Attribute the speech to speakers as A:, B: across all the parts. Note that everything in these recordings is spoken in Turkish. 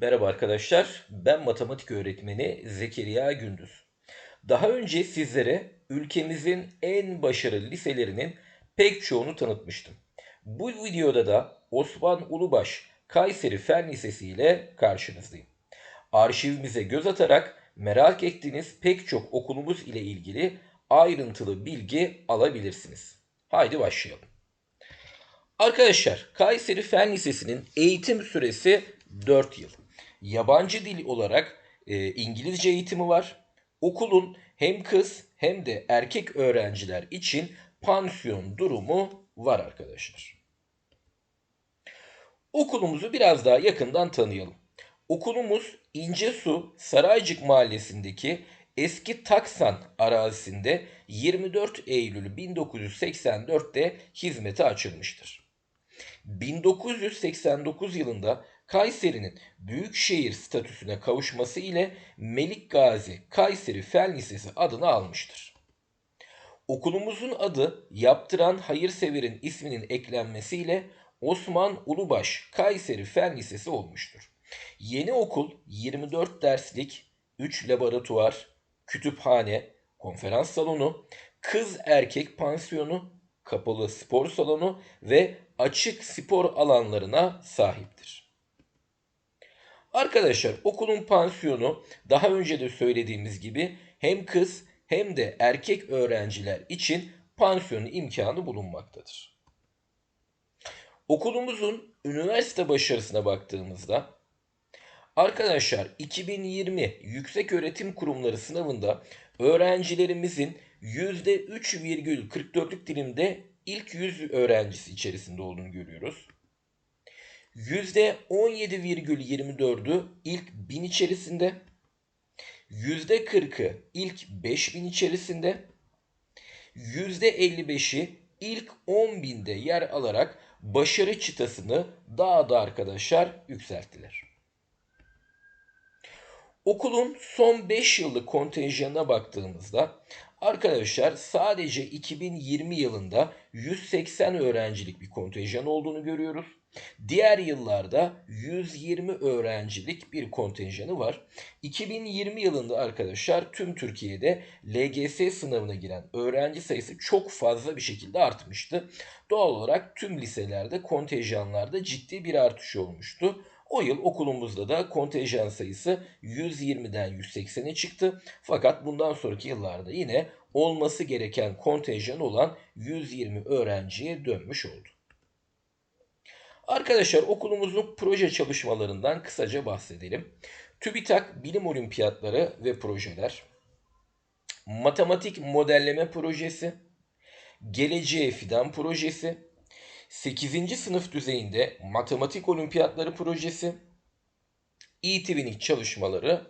A: Merhaba arkadaşlar, ben matematik öğretmeni Zekeriya Gündüz. Daha önce sizlere ülkemizin en başarılı liselerinin pek çoğunu tanıtmıştım. Bu videoda da Osman Ulubaş Kayseri Fen Lisesi ile karşınızdayım. Arşivimize göz atarak merak ettiğiniz pek çok okulumuz ile ilgili ayrıntılı bilgi alabilirsiniz. Haydi başlayalım. Arkadaşlar Kayseri Fen Lisesi'nin eğitim süresi 4 yıl. Yabancı dil olarak e, İngilizce eğitimi var. Okulun hem kız hem de erkek öğrenciler için pansiyon durumu var arkadaşlar. Okulumuzu biraz daha yakından tanıyalım. Okulumuz İncesu Saraycık Mahallesi'ndeki eski Taksan arazisinde 24 Eylül 1984'te hizmete açılmıştır. 1989 yılında Kayseri'nin büyükşehir statüsüne kavuşması ile Melik Gazi Kayseri Fen Lisesi adını almıştır. Okulumuzun adı yaptıran hayırseverin isminin eklenmesiyle Osman Ulubaş Kayseri Fen Lisesi olmuştur. Yeni okul 24 derslik, 3 laboratuvar, kütüphane, konferans salonu, kız erkek pansiyonu, kapalı spor salonu ve açık spor alanlarına sahiptir. Arkadaşlar okulun pansiyonu daha önce de söylediğimiz gibi hem kız hem de erkek öğrenciler için pansiyon imkanı bulunmaktadır. Okulumuzun üniversite başarısına baktığımızda arkadaşlar 2020 Yüksek Öğretim Kurumları sınavında öğrencilerimizin %3,44'lük dilimde ilk 100 öğrencisi içerisinde olduğunu görüyoruz. %17,24'ü ilk 1000 içerisinde, %40'ı ilk 5000 içerisinde, %55'i ilk 10.000'de yer alarak başarı çıtasını daha da arkadaşlar yükselttiler. Okulun son 5 yıllık kontenjanına baktığımızda arkadaşlar sadece 2020 yılında 180 öğrencilik bir kontenjan olduğunu görüyoruz. Diğer yıllarda 120 öğrencilik bir kontenjanı var. 2020 yılında arkadaşlar tüm Türkiye'de LGS sınavına giren öğrenci sayısı çok fazla bir şekilde artmıştı. Doğal olarak tüm liselerde kontenjanlarda ciddi bir artış olmuştu. O yıl okulumuzda da kontenjan sayısı 120'den 180'e çıktı. Fakat bundan sonraki yıllarda yine olması gereken kontenjan olan 120 öğrenciye dönmüş oldu. Arkadaşlar okulumuzun proje çalışmalarından kısaca bahsedelim. TÜBİTAK bilim olimpiyatları ve projeler, matematik modelleme projesi, geleceğe fidan projesi, 8. sınıf düzeyinde matematik olimpiyatları projesi, e-twinning çalışmaları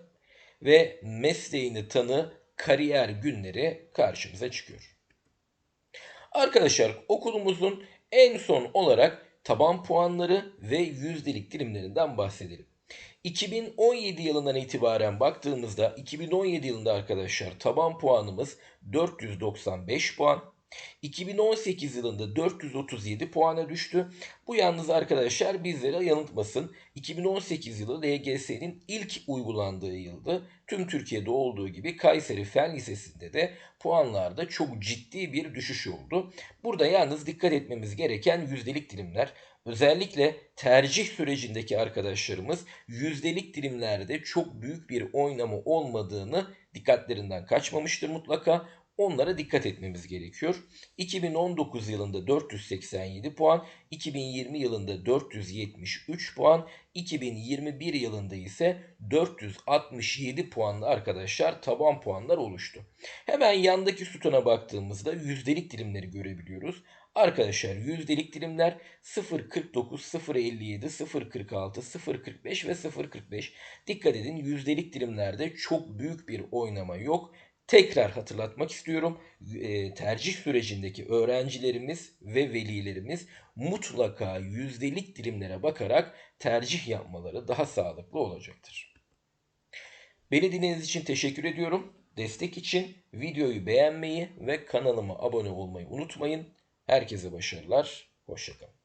A: ve mesleğini tanı kariyer günleri karşımıza çıkıyor. Arkadaşlar okulumuzun en son olarak taban puanları ve yüzdelik dilimlerinden bahsedelim. 2017 yılından itibaren baktığımızda 2017 yılında arkadaşlar taban puanımız 495 puan. 2018 yılında 437 puana düştü. Bu yalnız arkadaşlar bizlere yanıltmasın. 2018 yılı LGS'nin ilk uygulandığı yıldı. Tüm Türkiye'de olduğu gibi Kayseri Fen Lisesi'nde de puanlarda çok ciddi bir düşüş oldu. Burada yalnız dikkat etmemiz gereken yüzdelik dilimler. Özellikle tercih sürecindeki arkadaşlarımız yüzdelik dilimlerde çok büyük bir oynama olmadığını dikkatlerinden kaçmamıştır mutlaka. Onlara dikkat etmemiz gerekiyor. 2019 yılında 487 puan, 2020 yılında 473 puan, 2021 yılında ise 467 puanlı arkadaşlar taban puanlar oluştu. Hemen yandaki sütuna baktığımızda yüzdelik dilimleri görebiliyoruz. Arkadaşlar yüzdelik dilimler 0.49, 0.57, 0.46, 0.45 ve 0.45. Dikkat edin yüzdelik dilimlerde çok büyük bir oynama yok. Tekrar hatırlatmak istiyorum. E, tercih sürecindeki öğrencilerimiz ve velilerimiz mutlaka yüzdelik dilimlere bakarak tercih yapmaları daha sağlıklı olacaktır. Beni dinlediğiniz için teşekkür ediyorum. Destek için videoyu beğenmeyi ve kanalıma abone olmayı unutmayın. Herkese başarılar. Hoşçakalın.